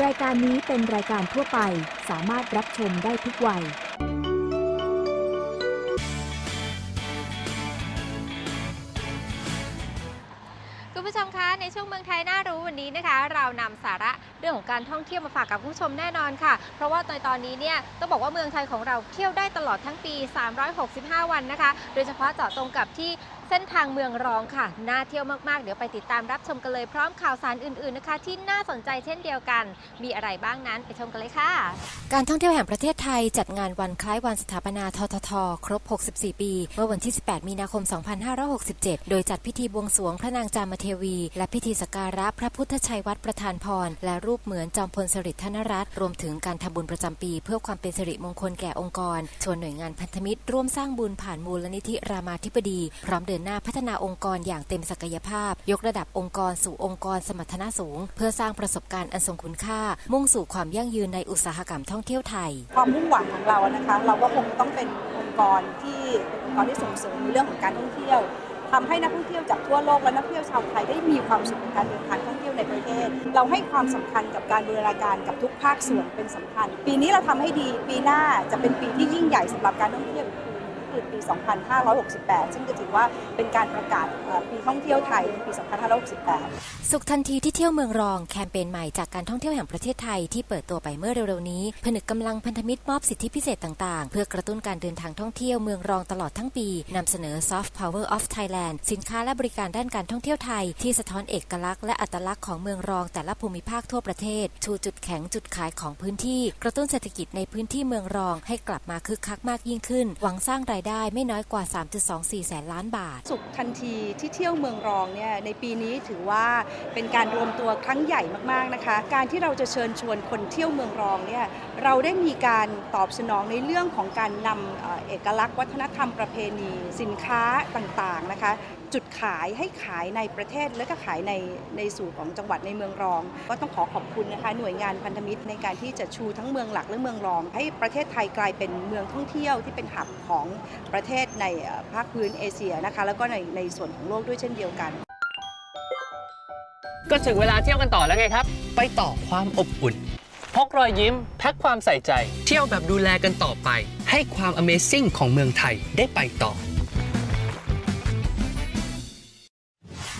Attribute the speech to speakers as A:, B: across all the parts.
A: รายการนี้เป็นรายการทั่วไปสามารถรับชมได้ทุกวัย
B: คุณผู้ชมคะ ในช่วงเมืองไทยน่ารู้วันนี้นะคะ เรานำสาระเรื่องของการท่องเที่ยวมาฝากกับคุณผู้ชมแน่นอนค่ะ เพราะว่าในตอนนี้เนี่ยต้องบอกว่าเมืองไทยของเราเที่ยวได้ตลอดทั้งปี 365 วันนะคะ โดยเฉพาะเจาะตรงกับที่ เส้นทางเมืองรองค่ะ น่าเที่ยวมาก ๆ เดี๋ยวไปติดตามรับชมกันเลยพร้อมข่าวสารอื่น ๆ นะคะ ที่น่าสนใจเช่นเดียวกัน มีอะไรบ้างนั้นไปชมกันเลยค่ะ
C: การท่องเที่ยวแห่งประเทศไทยจัดงานวันคล้ายวันสถาปนาททท ครบ 64 ปี เมื่อวันที่ 18 มีนาคม 2567 โดยจัดพิธีบวงสรวงพระนางจามเทวี และพิธีสักการะพระพุทธชัยวัดประธานพร และรูปเหมือนจอมพลสฤษดิ์ธนรัตน์รวมถึงการทำบุญประจำปี เพื่อความเป็นสิริมงคลแก่องค์กรชวนหน่วยงานพันธมิตรร่วมสร้างบุญผ่านมูลนิธิรามาธิบดี พร้อมเดินหน้าพัฒนาองค์กรอย่างเต็มศักยภาพ ยกระดับองค์กรสู่องค์กรสมรรถนะสูง เพื่อสร้างประสบการณ์อันทรงคุณค่า มุ่งสู่ความยั่งยืนในอุตสาหกรรมท่องเที่ยวไทย
D: ความมุ่งหวังของเรานะคะ เราก็คงต้องเป็นองค์กรที่องค์กรที่ส่งเสริมในเรื่องของการท่องเที่ยวทำให้นักท่องเที่ยวจากทั่วโลกและนักท่องเที่ยวชาวไทยได้มีความสุขในการเดินทางท่องเที่ยวในประเทศ เราให้ความสำคัญกับการบูรณาการกับทุกภาคส่วนเป็นสำคัญ ปีนี้เราทำให้ดี ปีหน้าจะเป็นปีที่ยิ่งใหญ่สำหรับการท่องเที่ยว คือปี 2568 ซึ่งก็ถือว่าเป็นการประกาศปีท่องเที่ยวไทยในปี 2568
C: สุขทันทีที่เที่ยวเมืองรองแคมเปญใหม่จากการท่องเที่ยวแห่งประเทศไทยที่เปิดตัวไปเมื่อเร็วๆนี้ ผนึกกำลังพันธมิตรมอบสิทธิพิเศษต่างๆ เพื่อกระตุ้นการเดินทางท่องเที่ยวเมืองรองตลอดทั้งปีนำเสนอ Soft Power of Thailand สินค้าและบริการด้านการท่องเที่ยวไทย ที่สะท้อนเอกลักษณ์และอัตลักษณ์ของเมืองรองแต่ละภูมิภาคทั่วประเทศชูจุดแข็งจุดขายของพื้นที่ กระตุ้นเศรษฐกิจในพื้นที่เมืองรองให้กลับมาคึกคักมากยิ่งขึ้น หวังสร้างรายได้ไม่น้อยกว่า 3.24 แสนล้านบาท
D: สุขทันทีที่เที่ยวเมืองรองเนี่ยในปีนี้ถือว่าเป็นการรวมตัวครั้งใหญ่มากๆนะคะ การที่เราจะเชิญชวนคนเที่ยวเมืองรองเนี่ย เราได้มีการตอบสนองในเรื่องของการนำเอกลักษณ์วัฒนธรรมประเพณี สินค้าต่างๆนะคะจุดขายให้ขายในประเทศและก็ขายในในสู่ของจังหวัดในเมืองรอง ก็ต้องขอขอบคุณนะคะหน่วยงานพันธมิตรในการที่จะชูทั้งเมืองหลักและเมืองรอง ให้ประเทศไทยกลายเป็นเมืองท่องเที่ยวที่เป็นหับของประเทศในภาคพื้นเอเชียนะคะแล้วก็ในในส่วนของโลกด้วยเช่นเดียวกัน
E: ก็ถึงเวลาเที่ยวกันต่อแล้วไงครับ ไปต่อความอบอุ่น พกรอยยิ้ม แพ็คความใส่ใจ เที่ยวแบบดูแลกันต่อไป ให้ความ Amazing ของเมืองไทยได้ไปต่อ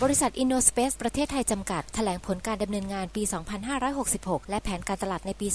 C: บริษัท InnoSpace ประเทศไทยจำกัด แถลงผลการดำเนินงานปี 2566 และแผนการตลาดในปี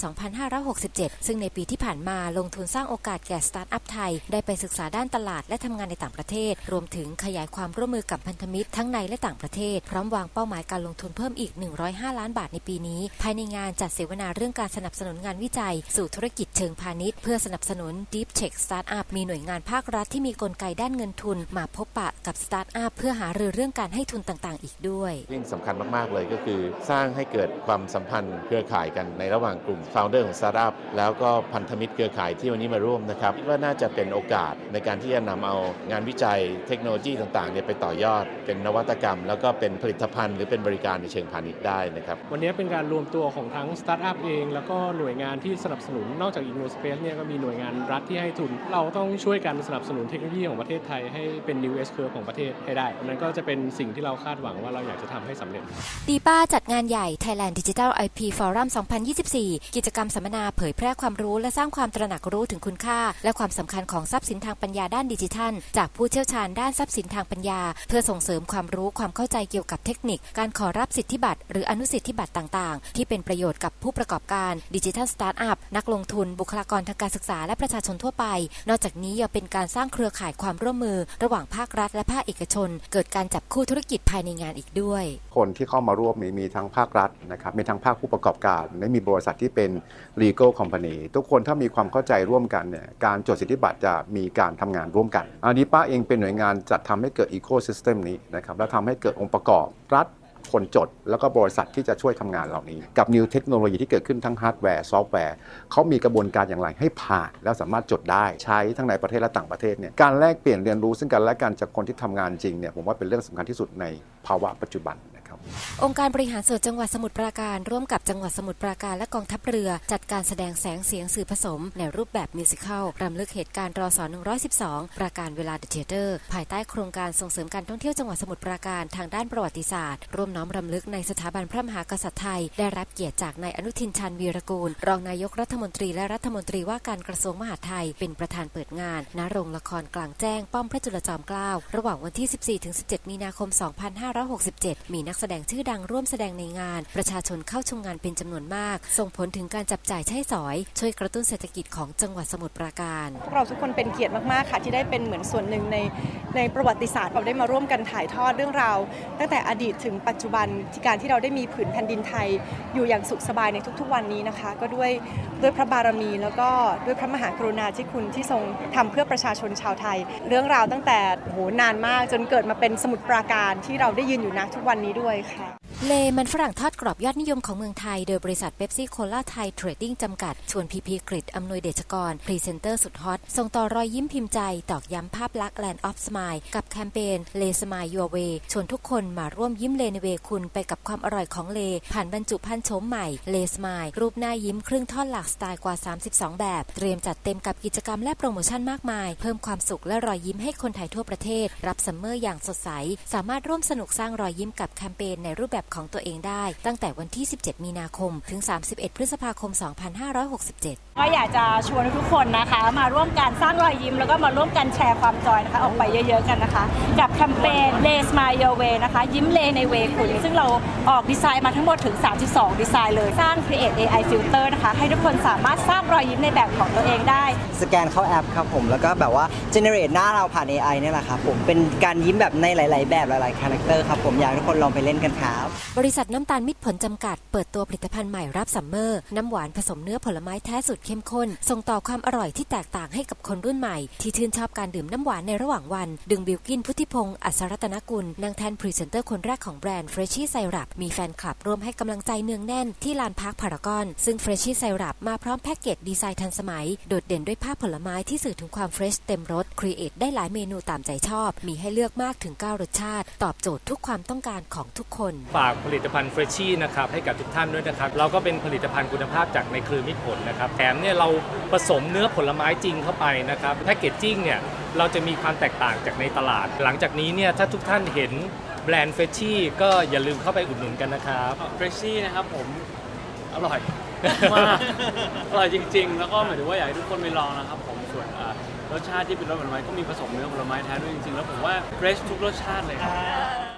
C: 2567 ซึ่งในปีที่ผ่านมาลงทุนสร้างโอกาสแก่สตาร์ทอัพไทย ได้ไปศึกษาด้านตลาดและทำงานในต่างประเทศ รวมถึงขยายความร่วมมือกับพันธมิตรทั้งในและต่างประเทศ พร้อมวางเป้าหมายการลงทุนเพิ่มอีก 105 ล้านบาทในปีนี้ ภายในงานจัดเสวนาเรื่องการสนับสนุนงานวิจัย สู่ธุรกิจเชิงพาณิชย์ เพื่อสนับสนุน Deep Tech Startup มีหน่วยงานภาครัฐที่มีกลไกด้านเงินทุน มาพบปะกับสตาร์ทอัพเพื่อหารือเรื่องการให้ทุนต่างๆ อีกด้วย
F: เรื่องสำคัญมากๆเลยก็คือ สร้างให้เกิดความสัมพันธ์เครือข่ายกันในระหว่างกลุ่ม f o u n d e r ของสตาร์ทอัพแล้วก็พันธมิตรเครือข่ายที่วันนี้มาร่วมนะครับคิดว่าน่าจะเป็นโอกาสในการที่จะนำเอางานวิจัยเทคโนโลยีต่างๆเนี่ยไปต่อยอด เป็นนวัตกรรม แล้วก็เป็นผลิตภัณฑ์หรือเป็นบริการในเชิงพาณิชย์ได้นะครับ
G: วันนี้เป็นการรวมตัวของทั้งสตาร์ทอัพเอง แล้วก็หน่วยงานที่สนับสนุนนอกจาก InnoSpace เนี่ยก็มีหน่วยงานรัฐที่ให้ทุน เราต้องช่วยกันสนับสนุนเทคโนโลยีของประเทศไทยให้เป็น New S Curve ของประเทศให้ได้อันนั้นก็จะเป็นสิ่งที่เราคาดหวังว่าเราอยากจะทำให้สำเร็จ
C: ดีป้าจัดงานใหญ่ Thailand Digital IP Forum 2024 กิจกรรมสัมมนาเผยแพร่ความรู้และสร้างความตระหนักรู้ถึงคุณค่า และความสำคัญของทรัพย์สินทางปัญญาด้านดิจิทัล จากผู้เชี่ยวชาญด้านทรัพย์สินทางปัญญา เพื่อส่งเสริมความรู้ความเข้าใจเกี่ยวกับเทคนิค การขอรับสิทธิบัตรหรืออนุสิทธิบัตรต่าง ๆ ที่เป็นประโยชน์กับผู้ประกอบการดิจิทัลสตาร์ทอัพนักลงทุน บุคลากรทางการศึกษาและประชาชนทั่วไป นอกจากนี้ยังเป็นการสร้างเครือข่ายความร่วมมือ ระหว่างภาครัฐและภาคเอกชน เกิดการจับคู่ธุรกิจภายในงานอีกด้วย
H: คนที่เข้ามาร่วมนี้มีทั้งภาครัฐนะครับมีทั้งภาคผู้ประกอบการและมีบริษัทที่เป็น legal company ทุกคนถ้ามีความเข้าใจร่วมกันเนี่ยการจดสิทธิบัตรจะมีการทำงานร่วมกัน อันนี้ป้าเองเป็นหน่วยงานจัดทำให้เกิด ecosystem นี้นะครับและทำให้เกิดองค์ประกอบรัฐ คนจด แล้วก็บริษัทที่จะช่วยทำงานเหล่านี้ กับนิวเทคโนโลยีที่เกิดขึ้นทั้งฮาร์ดแวร์ซอฟต์แวร์เขามีกระบวนการอย่างไรให้ผ่าน แล้วสามารถจดได้ใช้ทั้งในประเทศและต่างประเทศเนี่ยการแลกเปลี่ยนเรียนรู้ซึ่งกันและกันจากคนที่ทำงานจริงเนี่ยผมว่าเป็นเรื่องสำคัญที่สุดในภาวะปัจจุบัน ครับ
C: องค์การบริหารส่วนจังหวัดสมุทรปราการ ร่วมกับจังหวัดสมุทรปราการและกองทัพเรือ จัดการแสดงแสงเสียงสื่อผสม ในรูปแบบมิวสิควลรำลึกเหตุการณ์รอส112 ปราการเวลาเดอะเทเตอร์ ภายใต้โครงการส่งเสริมการท่องเที่ยวจังหวัดสมุทรปราการทางด้านประวัติศาสตร์ ร่วมน้อมรำลึกในสถาบันพระมหากษัตริย์ไทย ได้รับเกียรติจากนายอนุทินชาญวีรกูล รองนายกรัฐมนตรีและรัฐมนตรีว่าการกระทรวงมหาดไทย เป็นประธานเปิดงานณโรงละครกลางแจ้งป้อมพระจุลจอมเกล้าระหว่างวันที่ 14-17 มีนาคม 2567 มีนักแสดงชื่อดังร่วมแสดงในงาน ประชาชนเข้าชมงานเป็นจำนวนมาก ส่งผลถึงการจับจ่ายใช้สอย ช่วยกระตุ้นเศรษฐกิจของจังหวัดสมุทรปราการ
I: พวกเราทุกคนเป็นเกียรติมากๆค่ะที่ได้เป็นเหมือนส่วนหนึ่งในในประวัติศาสตร์เราได้มาร่วมกันถ่ายทอดเรื่องราว ตั้งแต่อดีตถึงปัจจุบันที่การที่เราได้มีผืนแผ่นดินไทย อยู่อย่างสุขสบายในทุกๆ วันนี้นะคะ ก็ด้วยด้วยพระบารมี แล้วก็ด้วยพระมหากรุณาธิคุณที่ทรงทำเพื่อประชาชนชาวไทย เรื่องราวตั้งแต่โอ้โหนานมากจนเกิดมาเป็นสมุทรปราการที่เราได้ยืนอยู่ณทุกวันนี้ด้วยค่ะ
C: เลมันฝรั่งทอดกรอบยอดนิยมของเมืองไทย โดยบริษัทเบปซี่โคลาไทยเทรดดิ้งจำกัด ชวนพีพีกริดอำนวยเดชกร พรีเซนเตอร์สุดฮอต ส่งต่อรอยยิ้มพิมพ์ใจ ตอกย้ำภาพลักษณ์ Land of Smile กับแคมเปญเลสมาย Your Way ชวนทุกคนมาร่วมยิ้มเลในเวคุณไปกับความอร่อยของเล ผ่านบรรจุภัณฑ์โฉมใหม่เลสมายรูปหน้ายิ้มครึ่งท่อนหลากสไตล์กว่า 32 แบบ เตรียมจัดเต็มกับกิจกรรมและโปรโมชั่นมากมาย เพิ่มความสุขและรอยยิ้มให้คนไทยทั่วประเทศ รับซัมเมอร์อย่างสดใส สามารถร่วมสนุกสร้างรอยยิ้มกับแคมเปญในรูปแบบของตัวเองได้ ตั้งแต่วันที่ 17 มีนาคม ถึง 31 พฤษภาคม 2567
J: ก็อยากจะชวนทุกคนนะคะ มาร่วมกันสร้างรอยยิ้ม แล้วก็มาร่วมกันแชร์ความจอยนะคะออกไปเยอะๆกันนะคะ กับแคมเปญ Lay Smile Your Way นะคะ ยิ้มเลในเวคุณ ซึ่งเราออกดีไซน์มาทั้งหมดถึง 32 ดีไซน์เลยสร้าง Create AI Filter นะคะ ให้ทุกคนสามารถสร้างรอยยิ้มในแบบของตัวเองได้
K: สแกนเข้าแอปครับผมแล้วก็แบบว่า generate หน้าเราผ่าน AI เนี่ยแหละครับผมเป็นการยิ้มแบบในหลาย ๆ แบบหลายๆคาแรคเตอร์ครับผมอยากให้ทุกคนลองไปเล่นกันครับ
C: บริษัทน้ำตาลมิตรผลจำกัด เปิดตัวผลิตภัณฑ์ใหม่รับซัมเมอร์ น้ำหวานผสมเนื้อผลไม้แท้สุดเข้มข้น ส่งต่อความอร่อยที่แตกต่างให้กับคนรุ่นใหม่ ที่ชื่นชอบการดื่มน้ำหวานในระหว่างวัน ดึงบิวกินพุทธิพงศ์อัศรัตนกุลนางแทนพรีเซนเตอร์คนแรกของแบรนด์เฟรชชี่ไซรัปมีแฟนคลับร่วมให้กำลังใจเนืองแน่นที่ลานพาร์คพารากอน ซึ่งเฟรชชี่ไซรัปมาพร้อมแพ็กเกจดีไซน์ทันสมัยโดดเด่นด้วยภาพผลไม้ที่สื่อถึงความเฟรชเต็มรสครีเอทได้หลายเมนูตามใจชอบ มีให้เลือกมากถึง9รสชาติ ตอบโจทย์ทุกความต้องการของทุกคน
L: ฝากผลิตภัณฑ์เฟรชชี่นะครับให้กับทุกท่านด้วยนะครับเราก็เป็นผลิตภัณฑ์คุณภาพจากในเครือมิตรผลนะครับแถมเนี่ยเราผสมเนื้อผลไม้จริงเข้าไปนะครับแพคเกจจิ้งเนี่ยเราจะมีความแตกต่างจากในตลาด หลังจากนี้เนี่ยถ้าทุกท่านเห็นแบรนด์เฟรชชี่ก็อย่าลืมเข้าไปอุดหนุนกันนะครับ
M: เฟรชชี่นะครับผมอร่อยมากอร่อยจริง ๆ แล้วก็หมายถึงว่าอยากให้ทุกคนไปลองนะครับผมส่วนอ่ารสชาติที่เป็นรสผลไม้ก็มีผสมเนื้อผลไม้แท้ด้วยจริงๆ แล้วผมว่าเฟรชทุกรสชาติเลยครับ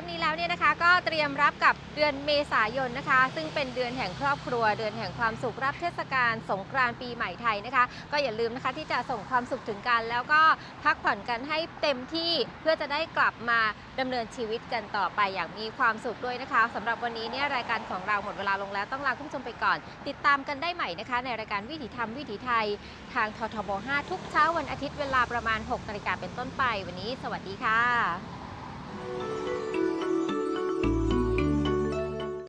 B: ปนี้แล้วเนี่ยนะคะก็เตรียมรับกับเดือนเมษายนนะคะ ซึ่งเป็นเดือนแห่งครอบครัว เดือนแห่งความสุขรับเทศกาลสงกรานต์ปีใหม่ไทยนะคะ ก็อย่าลืมนะคะที่จะส่งความสุขถึงกัน แล้วก็พักผ่อนกันให้เต็มที่เพื่อจะได้กลับมาดำเนินชีวิตกันต่อไปอย่างมีความสุขด้วยนะคะสำหรับวันนี้เนี่ยรายการของเราหมดเวลาลงแล้วต้องลาคุณผู้ชมไปก่อน ติดตามกันได้ใหม่นะคะ ในรายการวิถีธรรมวิถีไทย ทางททบ 5 ทุกเช้าวันอาทิตย์เวลาประมาณ6นาฬิกาเป็นต้นไป วันนี้ สวัสดีค่ะ